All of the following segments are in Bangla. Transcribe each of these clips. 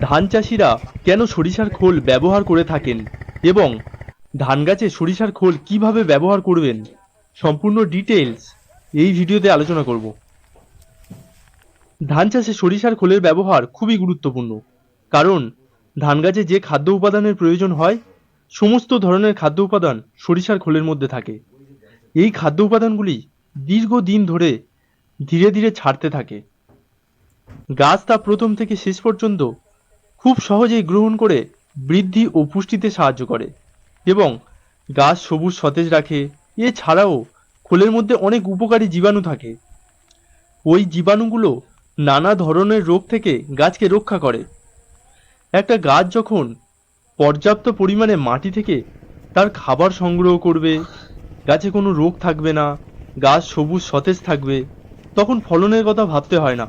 ধান চাষিরা কেন সরিষার খোল ব্যবহার করে থাকেন? এবং ধান গাছে সরিষার খোল কীভাবে ব্যবহার করবেন? সম্পূর্ণ ডিটেলস এই ভিডিওতে আলোচনা করব। ধান চাষে সরিষার খোলের ব্যবহার খুবই গুরুত্বপূর্ণ। কারণ ধান গাছে যে খাদ্য উপাদানের প্রয়োজন হয়, সমস্ত ধরনের খাদ্য উপাদান সরিষার খোলের মধ্যে থাকে। এই খাদ্য উপাদানগুলি দীর্ঘদিন ধরে ধীরে ধীরে ছাড়তে থাকে। গাছ তা প্রথম থেকে শেষ পর্যন্ত খুব সহজেই গ্রহণ করে বৃদ্ধি ও পুষ্টিতে সাহায্য করে এবং গাছ সবুজ সতেজ রাখে। এছাড়াও খোলের মধ্যে অনেক উপকারী জীবাণু থাকে। ওই জীবাণুগুলো নানা ধরনের রোগ থেকে গাছকে রক্ষা করে। একটা গাছ যখন পর্যাপ্ত পরিমাণে মাটি থেকে তার খাবার সংগ্রহ করবে, গাছে কোনো রোগ থাকবে না, গাছ সবুজ সতেজ থাকবে, তখন ফলনের কথা ভাবতে হয় না।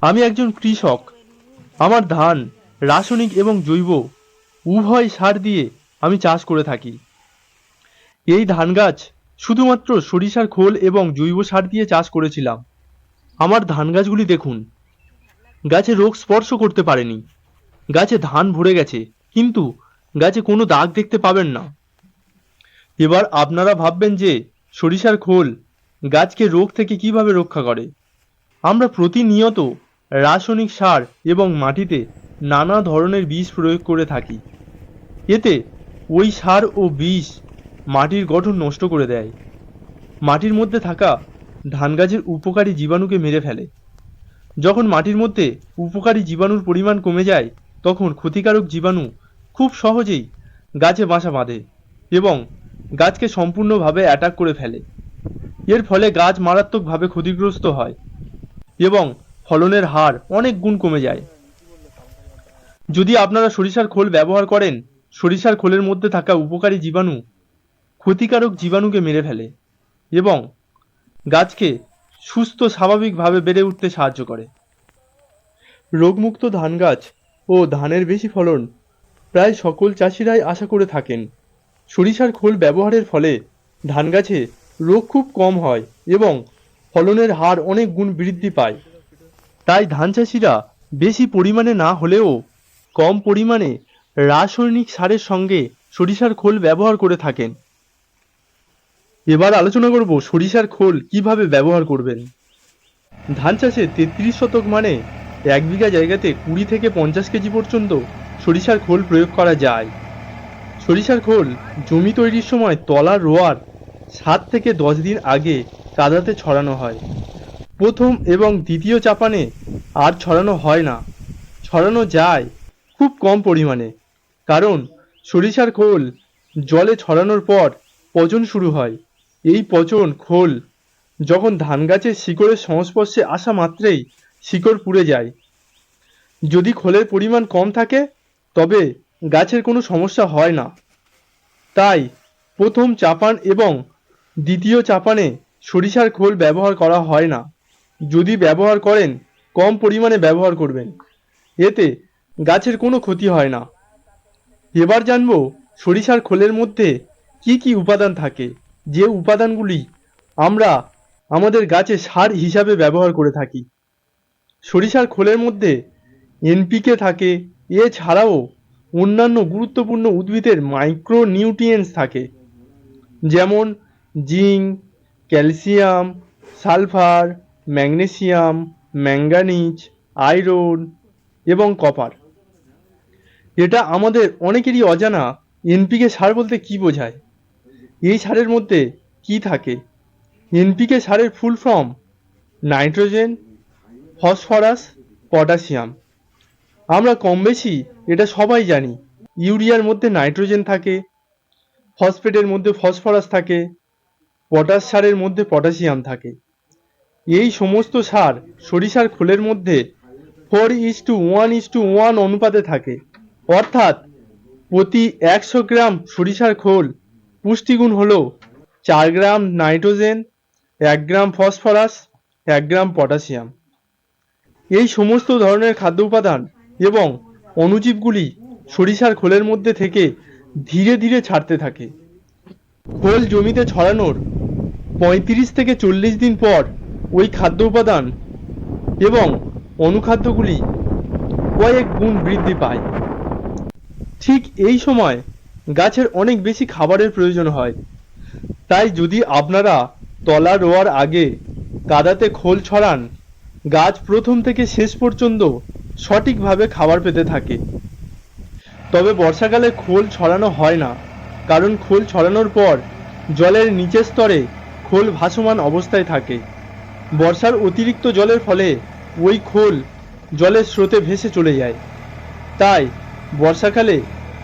আমি একজন কৃষক আমার ধান, রাসায়নিক এবং জৈব উভয় সার দিয়ে আমি চাষ করে থাকি। এই ধান গাছ শুধুমাত্র সরিষার খোল এবং জৈব সার দিয়ে চাষ করেছিলাম। আমার ধান গাছগুলি দেখুন, গাছে রোগ স্পর্শ করতে পারেনি। গাছে ধান ভরে গেছে, কিন্তু গাছে কোনো দাগ দেখতে পাবেন না। এবার আপনারা ভাববেন যে সরিষার খোল গাছকে রোগ থেকে কীভাবে রক্ষা করে? আমরা প্রতিনিয়ত রাসায়নিক সার এবং মাটিতে নানা ধরনের বিষ প্রয়োগ করে থাকি। এতে ওই সার ও বিষ মাটির গঠন নষ্ট করে দেয়। মাটির মধ্যে থাকা ধান গাছের উপকারী জীবাণুকে মেরে ফেলে। যখন মাটির মধ্যে উপকারী জীবাণুর পরিমাণ কমে যায়, তখন ক্ষতিকারক জীবাণু খুব সহজেই গাছে বাসা বাঁধে এবং গাছকে সম্পূর্ণভাবে অ্যাটাক করে ফেলে। এর ফলে গাছ মারাত্মকভাবে ক্ষতিগ্রস্ত হয় এবং ফলনের হার অনেক গুণ কমে যায়। যদি আপনারা সরিষার খোল ব্যবহার করেন, সরিষার খোলের মধ্যে থাকা উপকারী জীবাণু ক্ষতিকারক জীবাণুকে মেরে ফেলে এবং গাছকে সুস্থ, স্বাভাবিকভাবে বেড়ে উঠতে সাহায্য করে। রোগমুক্ত ধান গাছ ও ধানের বেশি ফলন প্রায় সকল চাষিরাই আশা করে থাকেন। সরিষার খোল ব্যবহারের ফলে ধান গাছে রোগ খুব কম হয় এবং ফলনের হার অনেক গুণ বৃদ্ধি পায়। তাই ধান চাষিরা বেশি পরিমাণে না হলেও কম পরিমাণে রাসায়নিক সারের সঙ্গে সরিষার খোল ব্যবহার করে থাকেন। এবার আলোচনা করব সরিষার খোল কীভাবে ব্যবহার করবেন। ধান চাষে তেত্রিশ শতক মানে এক বিঘা জায়গাতে কুড়ি থেকে পঞ্চাশ কেজি পর্যন্ত সরিষার খোল প্রয়োগ করা যায়। সরিষার খোল জমি তৈরির সময় তলা রোয়ার সাত থেকে দশ দিন আগে কাদাতে ছড়ানো হয়। প্রথম এবং দ্বিতীয় চাপানে আর ছড়ানো হয় না। ছড়ানো যায় খুব কম পরিমাণে, কারণ সরিষার খোল জলে ছড়ানোর পর পচন শুরু হয়। এই পচন খোল যখন ধান গাছের শিকড়ের সংস্পর্শে আসা মাত্রেই শিকড় পুড়ে যায়। যদি খোলের পরিমাণ কম থাকে, তবে গাছের কোনো সমস্যা হয় না। তাই প্রথম চাপান এবং দ্বিতীয় চাপানে সরিষার খোল ব্যবহার করা হয় না। যদি ব্যবহার করেন, কম পরিমাণে ব্যবহার করবেন। এতে গাছের কোনো ক্ষতি হয় না। এবার জানব সরিষার খোলের মধ্যে কি কি উপাদান থাকে। যে উপাদানগুলি আমরা আমাদের গাছে সার হিসাবে ব্যবহার করে থাকি। সরিষার খোলের মধ্যে এনপিকে থাকে, এছাড়াও অন্যান্য গুরুত্বপূর্ণ উদ্ভিদের মাইক্রো নিউট্রিয়েন্টস থাকে। যেমন zinc, calcium, sulphur magnesium, manganese, iron এবং কপার। এটা আমাদের অনেকেরই অজানা এনপিকে সার বলতে কি বোঝায়? এই সারের মধ্যে কি থাকে? এনপিকে সারের full form nitrogen, phosphorus, potassium. আমরা কম বেশি এটা সবাই জানি। ইউরিয়ার মধ্যে নাইট্রোজেন থাকে, ফসফেটের মধ্যে ফসফরাস থাকে, পটাশ সারের মধ্যে পটাশিয়াম থাকে। এই সমস্ত সার সরিষার খোলের মধ্যে four is to one is to one অনুপাতে থাকে। অর্থাৎ প্রতি একশো গ্রাম সরিষার খোল পুষ্টিগুণ হল চার গ্রাম নাইট্রোজেন, এক গ্রাম ফসফরাস, এক গ্রাম পটাশিয়াম। এই সমস্ত ধরনের খাদ্য উপাদান এবং অণুজীবগুলি সরিষার খোলের মধ্যে থেকে ধীরে ধীরে ছাড়তে থাকে। খোল জমিতে ছড়ানোর পঁয়ত্রিশ থেকে চল্লিশ দিন পর ওই খাদ্য উপাদান এবং অনুখাদ্যগুলি কয়েক গুণ বৃদ্ধি পায়। ঠিক এই সময় গাছের অনেক বেশি খাবারের প্রয়োজন হয়। তাই যদি আপনারা তলা রোয়ার আগে কাদাতে খোল ছড়ান, গাছ প্রথম থেকে শেষ পর্যন্ত সঠিকভাবে খাবার পেতে থাকে। তবে বর্ষাকালে খোল ছড়ানো হয় না, কারণ খোল ছড়ানোর পর জলের নিচের স্তরে খোল ভাসমান অবস্থায় থাকে। বর্ষার অতিরিক্ত জলের ফলে ওই খোল জলের স্রোতে ভেসে চলে যায়। তাই বর্ষাকালে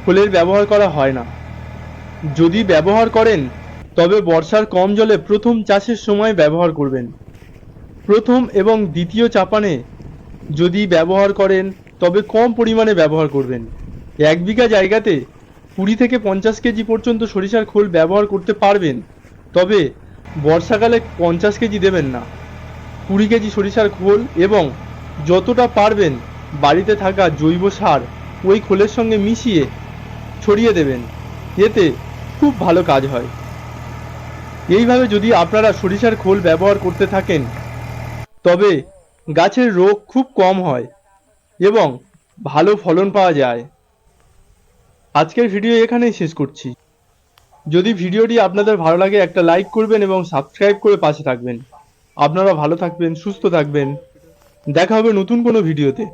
খোলের ব্যবহার করা হয় না। যদি ব্যবহার করেন, তবে বর্ষার কম জলে প্রথম চাষের সময় ব্যবহার করবেন। প্রথম এবং দ্বিতীয় চাপানে যদি ব্যবহার করেন, তবে কম পরিমাণে ব্যবহার করবেন। এক বিঘা জায়গাতে কুড়ি থেকে পঞ্চাশ কেজি পর্যন্ত সরিষার খোল ব্যবহার করতে পারবেন, তবে বর্ষাকালে পঞ্চাশ কেজি দেবেন না। কুড়ি কেজি সরিষার খোল এবং যতটা পারবেন বাড়িতে থাকা জৈব সার ওই খোলের সঙ্গে মিশিয়ে ছড়িয়ে দেবেন। এতে খুব ভালো কাজ হয়। এইভাবে যদি আপনারা সরিষার খোল ব্যবহার করতে থাকেন, তবে গাছের রোগ খুব কম হয় এবং ভালো ফলন পাওয়া যায়। আজকের ভিডিও এখানেই শেষ করছি। যদি ভিডিওটি আপনাদের ভালো লাগে একটা লাইক করবেন এবং সাবস্ক্রাইব করে পাশে থাকবেন। আপনারা ভালো থাকবেন সুস্থ থাকবেন। দেখা হবে নতুন কোনো ভিডিওতে।